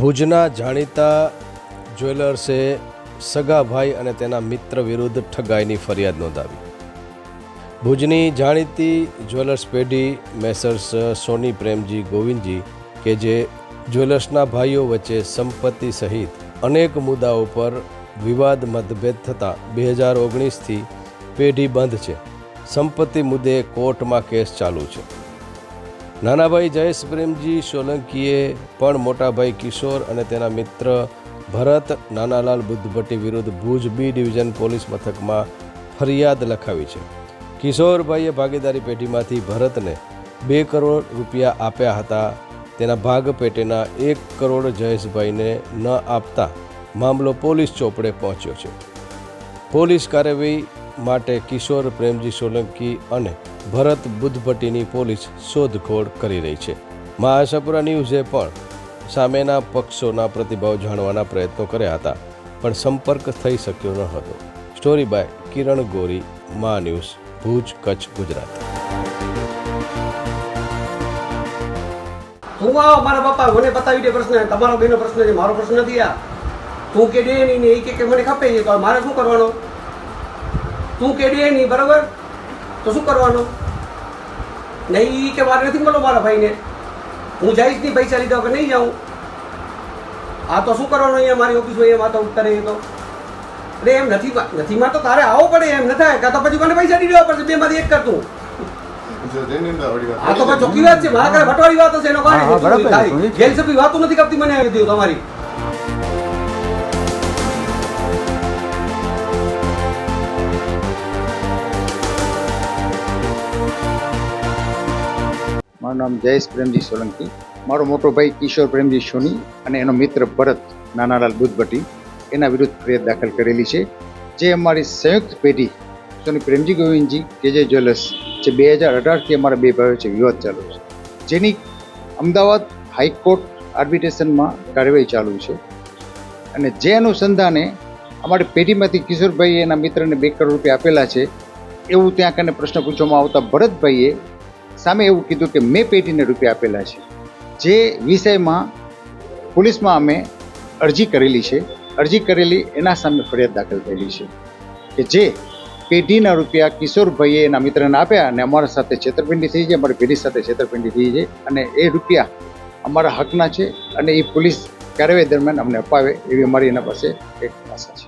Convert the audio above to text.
ભુજના જાણીતા જ્વેલર્સે સગા ભાઈ અને તેના મિત્ર વિરુદ્ધ ઠગાઈની ફરિયાદ નોંધાવી. ભુજની જાણીતી જ્વેલર્સ પેઢી મેસર્સ સોની પ્રેમજી ગોવિંદજી કે જે જ્વેલર્સના ભાઈઓ વચ્ચે સંપત્તિ સહિત અનેક મુદ્દાઓ પર વિવાદ મતભેદ થતાં બે હજાર ઓગણીસથી પેઢી બંધ છે. સંપત્તિ મુદ્દે કોર્ટમાં કેસ ચાલુ છે. નાનાભાઈ જયેશ પ્રેમજી, સોલંકીએ પણ મોટાભાઈ કિશોર અને તેના મિત્ર ભરત નાનાલાલ બુદ્ધભટ્ટી વિરુદ્ધ ભુજ બી ડિવિઝન પોલીસ મથકમાં ફરિયાદ લખાવી છે. કિશોરભાઈએ ભાગીદારી પેઢીમાંથી ભરતને બે કરોડ રૂપિયા આપ્યા હતા. તેના ભાગ પેટેના એક કરોડ જયેશભાઈને ન આપતા મામલો પોલીસ ચોપડે પહોંચ્યો છે. પોલીસ કાર્યવાહી માટે કિશોર પ્રેમજી સોલંકી અને ભરત બુદ્ધભટ્ટીની પોલીસ શોધખોળ કરી રહી છે. મહાસપુરા ન્યૂઝે પણ સામેના પક્ષોના પ્રતિભાવ જાણવાના પ્રયત્નો કર્યા હતા, પણ સંપર્ક થઈ શક્યો ન હતો. સ્ટોરી બાય કિરણ ગોરી, મા ન્યૂઝ, ભુજ, કચ્છ, ગુજરાત. હું આવો, મારા પપ્પા, મને બતાવી દે પ્રશ્ન. તમારો બેનો પ્રશ્ન છે, મારો પ્રશ્ન નથી આ. તું કે દે નહીં એ કે મને ખપે છે, તો મારે શું કરવાનું? તું કે દે નહીં બરાબર? તો શું કરવાનું? નહીં કે મારે નથી મળો મારા ભાઈને. હું જઈશ નહીં પૈસા લીધા વગર નહીં જાઉં. આ તો શું કરવાનું અહીંયા મારી ઓફિસમાં અહીંયા વાતો કરે એ તો. અરે એમ નથી નથી માં તો તારે આવો પડે એમ ન થાય. કાં તો પછી મને પૈસા નહીં દેવા પડશે બે માંથી એક કરતું આ તો પણ ચોખ્ખી વાત છે મારા ઘરે ભટવાડી વાત હશે એનો હા, બરાબર. વાતો નથી કરતી મને આવી દીધું તમારી. મારું નામ જયેશ પ્રેમજી સોલંકી. મારો મોટો ભાઈ કિશોર પ્રેમજી સોની અને એનો મિત્ર ભરત નાનાલાલ બુદ્ધભટ્ટી એના વિરુદ્ધ ફરિયાદ દાખલ કરેલી છે. જે અમારી સંયુક્ત પેઢી સોની પ્રેમજી ગોવિંદજી કે જે જ્વેલર્સ જે બે હજાર અઢારથી અમારા બે ભાઈઓ છે, વિવાદ ચાલુ છે. જેની અમદાવાદ હાઈકોર્ટ આર્બિટ્રેશનમાં કાર્યવાહી ચાલુ છે. અને જે અનુસંધાને અમારી પેઢીમાંથી કિશોરભાઈએ એના મિત્રને બે કરોડ રૂપિયા આપેલા છે, એવું ત્યાં કને પ્રશ્ન પૂછવામાં આવતા ભરતભાઈએ સામે એવું કીધું કે મેં પેઢીને રૂપિયા આપેલા છે. જે વિષયમાં પોલીસમાં અમે અરજી કરેલી છે, અરજી કરેલી એના સામે ફરિયાદ દાખલ થયેલી છે કે જે પેઢીના રૂપિયા કિશોરભાઈએ એના મિત્રને આપ્યા અને અમારા સાથે છેતરપિંડી થઈ છે, અમારી પેઢી સાથે છેતરપિંડી થઈ છે અને એ રૂપિયા અમારા હકના છે અને એ પોલીસ કાર્યવાહી દરમિયાન અમને અપાવે એવી અમારી એના પાસે એક આશા છે.